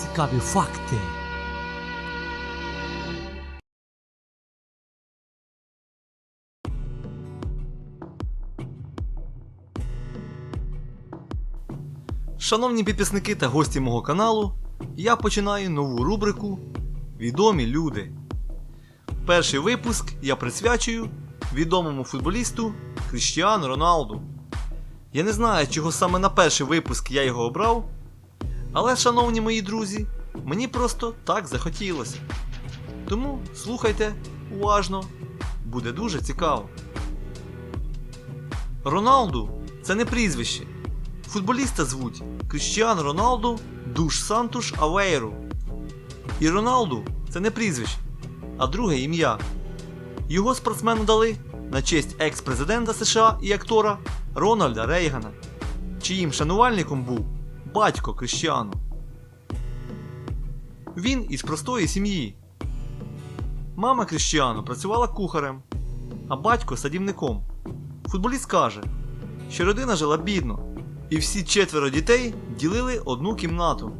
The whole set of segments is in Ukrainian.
цікаві факти. Шановні підписники та гості мого каналу, я починаю нову рубрику Відомі люди. Перший випуск я присвячую відомому футболісту Кріштіану Роналду. Я не знаю, чого саме на перший випуск я його обрав, але, шановні мої друзі, мені просто так захотілося. Тому слухайте уважно, буде дуже цікаво. Роналду це не прізвище. Футболіста звуть Кріштіану Роналду Душ Сантуш Авейру. І Роналду це не прізвище, а друге ім'я. Його спортсмену дали на честь екс-президента США і актора Рональда Рейгана, чиїм шанувальником був батько Кріштіану. Він із простої сім'ї. Мама Кріштіану працювала кухарем, а батько садівником. Футболіст каже, що родина жила бідно, і всі четверо дітей ділили одну кімнату.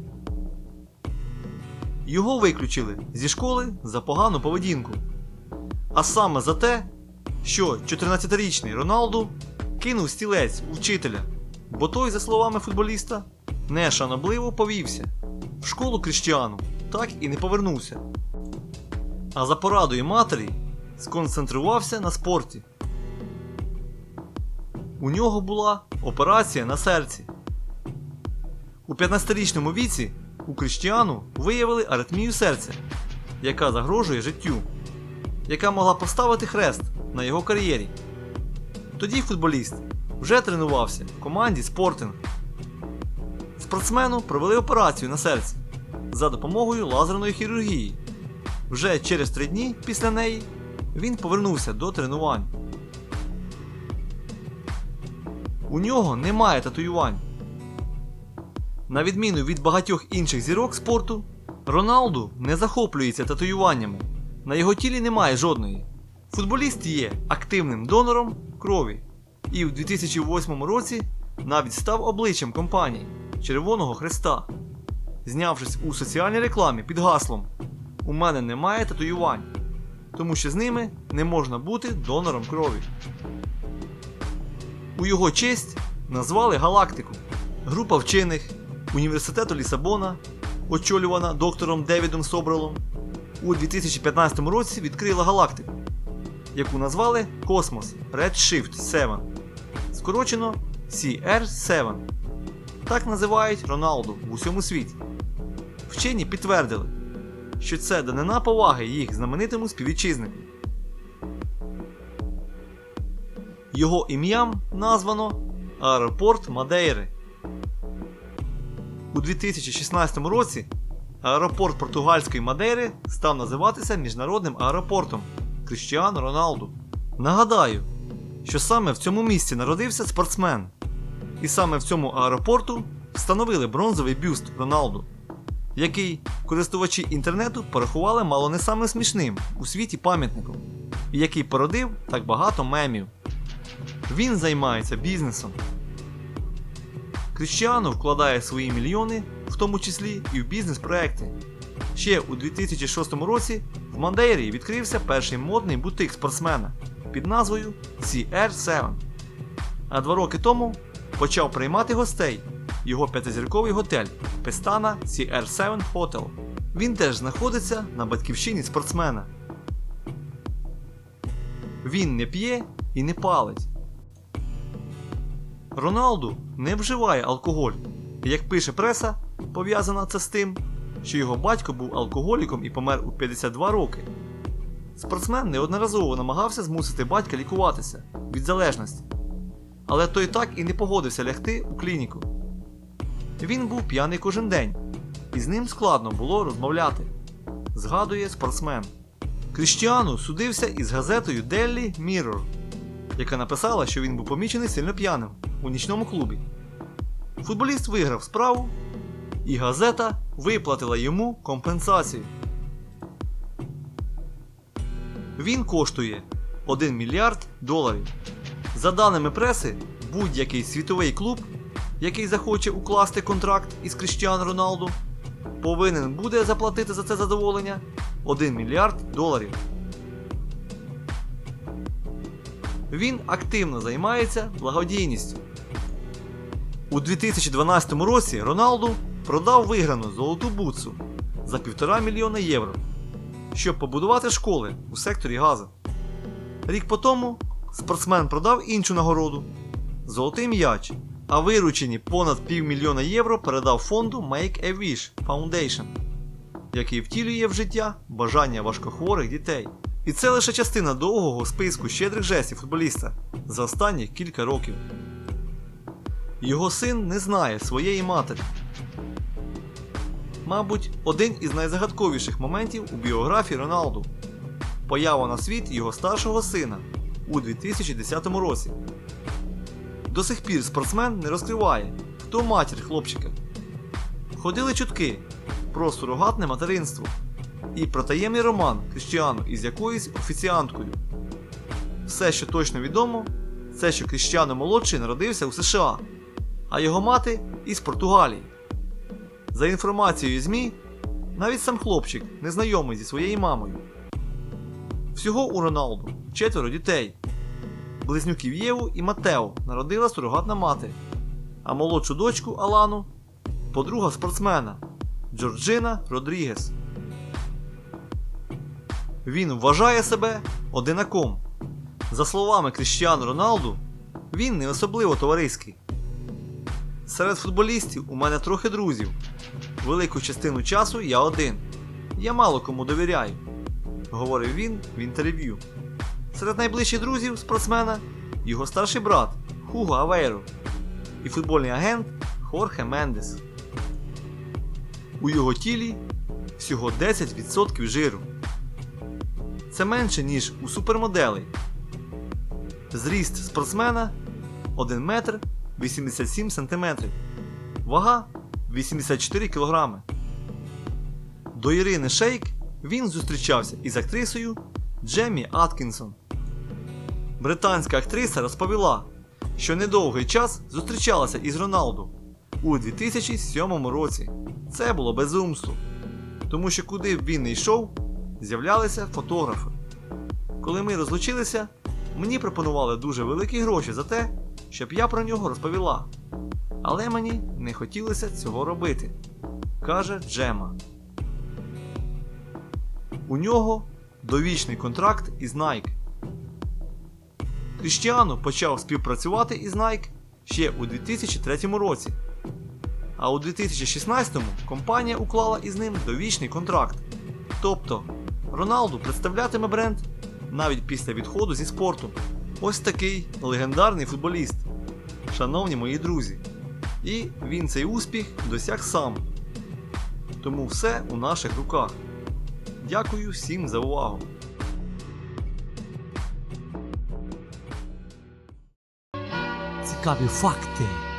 Його виключили зі школи за погану поведінку. А саме за те, що 14-річний Роналду кинув стілець у вчителя, бо той, за словами футболіста, нешанобливо повівся. В школу Кріштіану так і не повернувся. А за порадою матері сконцентрувався на спорті. У нього була операція на серці. У 15-річному віці у Кріштіану виявили аритмію серця, яка загрожує життю, яка могла поставити хрест на його кар'єрі. Тоді футболіст вже тренувався в команді Спортинг. Спортсмену провели операцію на серці за допомогою лазерної хірургії. Вже через три дні після неї він повернувся до тренувань. У нього немає татуювань. На відміну від багатьох інших зірок спорту, Роналду не захоплюється татуюваннями. На його тілі немає жодної. Футболіст є активним донором крові і в 2008 році навіть став обличчям компанії Червоного Хреста, знявшись у соціальній рекламі під гаслом У мене немає татуювань, тому що з ними не можна бути донором крові. У його честь назвали Галактику. Група вчених Університету Лісабона, очолювана доктором Девідом Собрелом, у 2015 році відкрила галактику, яку назвали Космос Redshift 7, скорочено CR7. Так називають Роналду в усьому світі. Вчені підтвердили, що це данина поваги їх знаменитому співвітчизнику. Його ім'ям названо Аеропорт Мадейри. У 2016 році аеропорт португальської Мадейри став називатися міжнародним аеропортом Кріштіану Роналду. Нагадаю, що саме в цьому місці народився спортсмен, і саме в цьому аеропорту встановили бронзовий бюст Роналду, який користувачі інтернету порахували мало не самим смішним у світі пам'ятником, і який породив так багато мемів. Він займається бізнесом. Кріщану вкладає свої мільйони, в тому числі і в бізнес-проекти. Ще у 2006 році в Мандейрі відкрився перший модний бутик спортсмена під назвою CR7. А два роки тому почав приймати гостей його п'ятизірковий готель Pestana CR7 Hotel. Він теж знаходиться на батьківщині спортсмена. Він не п'є і не палить. Роналду не вживає алкоголь. Як пише преса, пов'язана це з тим, що його батько був алкоголіком і помер у 52 роки. Спортсмен неодноразово намагався змусити батька лікуватися від залежності, але той так і не погодився лягти у клініку. Він був п'яний кожен день, і з ним складно було розмовляти, згадує спортсмен. Кріштіану судився із газетою Daily Mirror, яка написала, що він був помічений сильно п'яним у нічному клубі. Футболіст виграв справу, і газета виплатила йому компенсацію. Він коштує 1 мільярд доларів. За даними преси, будь-який світовий клуб, який захоче укласти контракт із Кріштіану Роналду, повинен буде заплатити за це задоволення 1 мільярд доларів. Він активно займається благодійністю. У 2012 році Роналду продав виграну золоту бутсу за 1,5 мільйона євро, щоб побудувати школи у секторі Газа. Рік по тому спортсмен продав іншу нагороду золотий м'яч, а виручені понад півмільйона євро передав фонду Make a Wish Foundation, який втілює в життя бажання важкохворих дітей. І це лише частина довгого списку щедрих жестів футболіста за останні кілька років. Його син не знає своєї матері. Мабуть, один із найзагадковіших моментів у біографії Роналду поява на світ його старшого сина у 2010 році. До сих пір спортсмен не розкриває, хто матір хлопчика. Ходили чутки про сурогатне материнство і про таємний роман Кріштіану із якоюсь офіціанткою. Все, що точно відомо, це що Кріштіану молодший народився у США, а його мати із Португалії. За інформацією ЗМІ, навіть сам хлопчик не знайомий зі своєю мамою. Всього у Роналду четверо дітей. Близнюків Єву і Матео народила сурогатна мати, а молодшу дочку Алану подруга спортсмена Джорджина Родрігес. Він вважає себе одинаком. За словами Кріштіану Роналду, він не особливо товариський. Серед футболістів у мене трохи друзів. Велику частину часу я один. Я мало кому довіряю, говорив він в інтерв'ю. Серед найближчих друзів спортсмена його старший брат Хуго Авейро і футбольний агент Хорхе Мендес. У його тілі всього 10% жиру. Це менше, ніж у супермоделей. Зріст спортсмена 1 метр 87 см. Вага 84 кг. До Ірини Шейк він зустрічався із актрисою Джемі Аткінсон. Британська актриса розповіла, що недовгий час зустрічалася із Роналду у 2007 році. Це було безумство, тому що куди б він не йшов, з'являлися фотографи. Коли ми розлучилися, мені пропонували дуже великі гроші за те, щоб я про нього розповіла. Але мені не хотілося цього робити, каже Джема. У нього довічний контракт із Nike. Кріштіану почав співпрацювати із Nike ще у 2003 році. А у 2016 компанія уклала із ним довічний контракт. Тобто Роналду представлятиме бренд навіть після відходу зі спорту. Ось такий легендарний футболіст, шановні мої друзі. І він цей успіх досяг сам. Тому все у наших руках. Дякую всім за увагу. Цікаві факти.